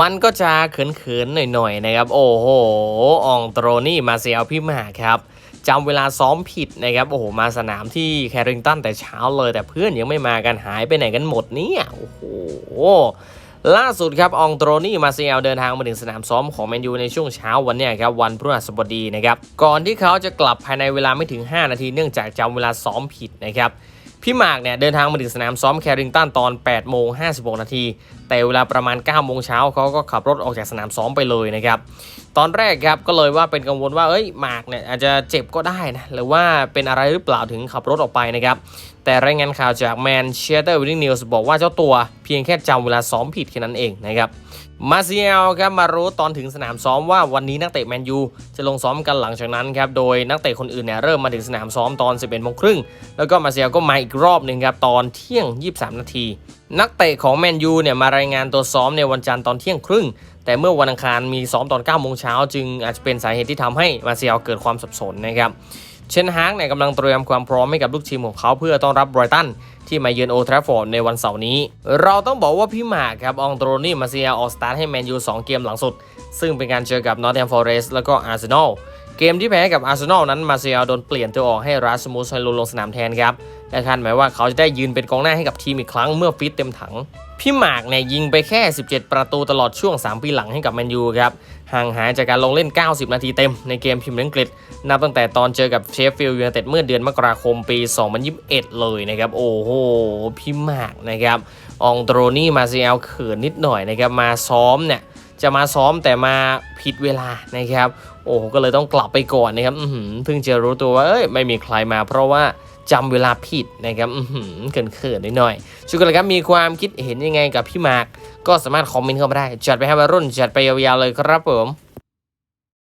มันก็จะเขินๆหน่อยๆนะครับ โอ้โหอองโตรนี่มาเซียลพี่หมากครับจำเวลาซ้อมผิดนะครับ โอ้โห มาสนามที่แคริงตันแต่เช้าเลย แต่เพื่อนยังไม่มากันหายไปไหนกันหมดเนี่ยโอ้โหล่าสุดครับอองโตรนี่มาเซียลเดินทางมาถึงสนามซ้อมของแมนยูในช่วงเช้าวันเนี้ยครับวันพฤหัสบดีนะครับ ก่อนที่เขาจะกลับภายในเวลาไม่ถึง 5 นาทีเนื่องจากจำเวลาซ้อมผิดนะครับพี่หมากเนี่ยเดินทางมาถึงสนามซ้อมแคริงตันตอน8โมง56 นาที แต่เวลาประมาณ9โมงเช้าเขาก็ขับรถออกจากสนามซ้อมไปเลยนะครับ ตอนแรกครับก็เลยว่าเป็นกังวลว่าเอ้ยหมากเนี่ยอาจจะเจ็บก็ได้นะหรือว่าเป็นอะไรหรือเปล่าถึงขับรถออกไปนะครับ แต่รายงานข่าวจากแมนเชสเตอร์วินนิวส์บอกว่าเจ้าตัวเพียงแค่จำเวลาซ้อมผิดแค่นั้นเองนะครับมาเซียลครับมารู้ตอนถึงสนามซ้อมว่าวันนี้นักเตะแมนยูจะลงซ้อมกันหลังจากนั้นครับโดยนักเตะคนอื่นเนี่ยเริ่มมาถึงสนามซ้อมตอน 11โมงครึ่งแล้วก็มาเซียลก็มาอีกรอบหนึ่งครับตอนเที่ยง 23 นาที นักเตะของแมนยูเนี่ยมารายงานตัวซ้อมในวันจันทร์ตอนเที่ยงครึ่ง แต่เมื่อวันอังคารมีซ้อมตอน9โมงเช้าจึงอาจจะเป็นสาเหตุที่ทำให้มาเซียลเกิดความสับสนนะครับเชนฮากเนี่ยกำลังเตรียมความพร้อมให้กับลูกทีมของเขาเพื่อต้อนรับไบรตันที่มาเยือนโอทราฟอร์ดในวันเสาร์นี้ เราต้องบอกว่าพี่หมากครับอองโตรนี่มาเซียออกสตาร์ทให้แมนยู2เกมหลังสุด ซึ่งเป็นการเจอกับนอตแฮมฟอเรสต์แล้วก็อาร์เซนอลเกมที่แพ้กับอาร์เซนอลนั้นมาเซียโดนเปลี่ยนตัวออกให้ราสมูสไฮลูลงสนามแทนครับ และคาดหมายว่าเขาจะได้ยืนเป็นกองหน้าให้กับทีมอีกครั้งเมื่อฟิตเต็มถัง พี่หมากเนี่ยยิงไปแค่ 17 ประตูตลอดช่วง 3 ปีหลังให้กับแมนยูครับห่างหายจากการลงเล่น 90 นาทีเต็มในเกมพรีเมียร์ลีกอังกฤษ นับตั้งแต่ตอนเจอกับเชฟฟิลด์ยูไนเต็ดเมื่อเดือนมกราคมปี 2021 เลยนะครับ โอ้โห พี่หมากนะครับอองโตรนี่มาเซียลเขินนิดหน่อยนะครับ มาซ้อมเนี่ยจะมาซ้อมแต่มาผิดเวลานะครับ โอ้โหก็เลยต้องกลับไปก่อนนะครับเพิ่งจะรู้ตัวว่าเอ้ยไม่มีใครมาเพราะว่า จำเวลาผิดนะครับเขินๆนิดหน่อยช่วยกันเลยครับมีความคิดเห็นยังไงกับพี่มากก็สามารถคอมเมนต์เข้ามาได้ จัดไปให้วัยรุ่นจัดไปยาวๆเลยครับผม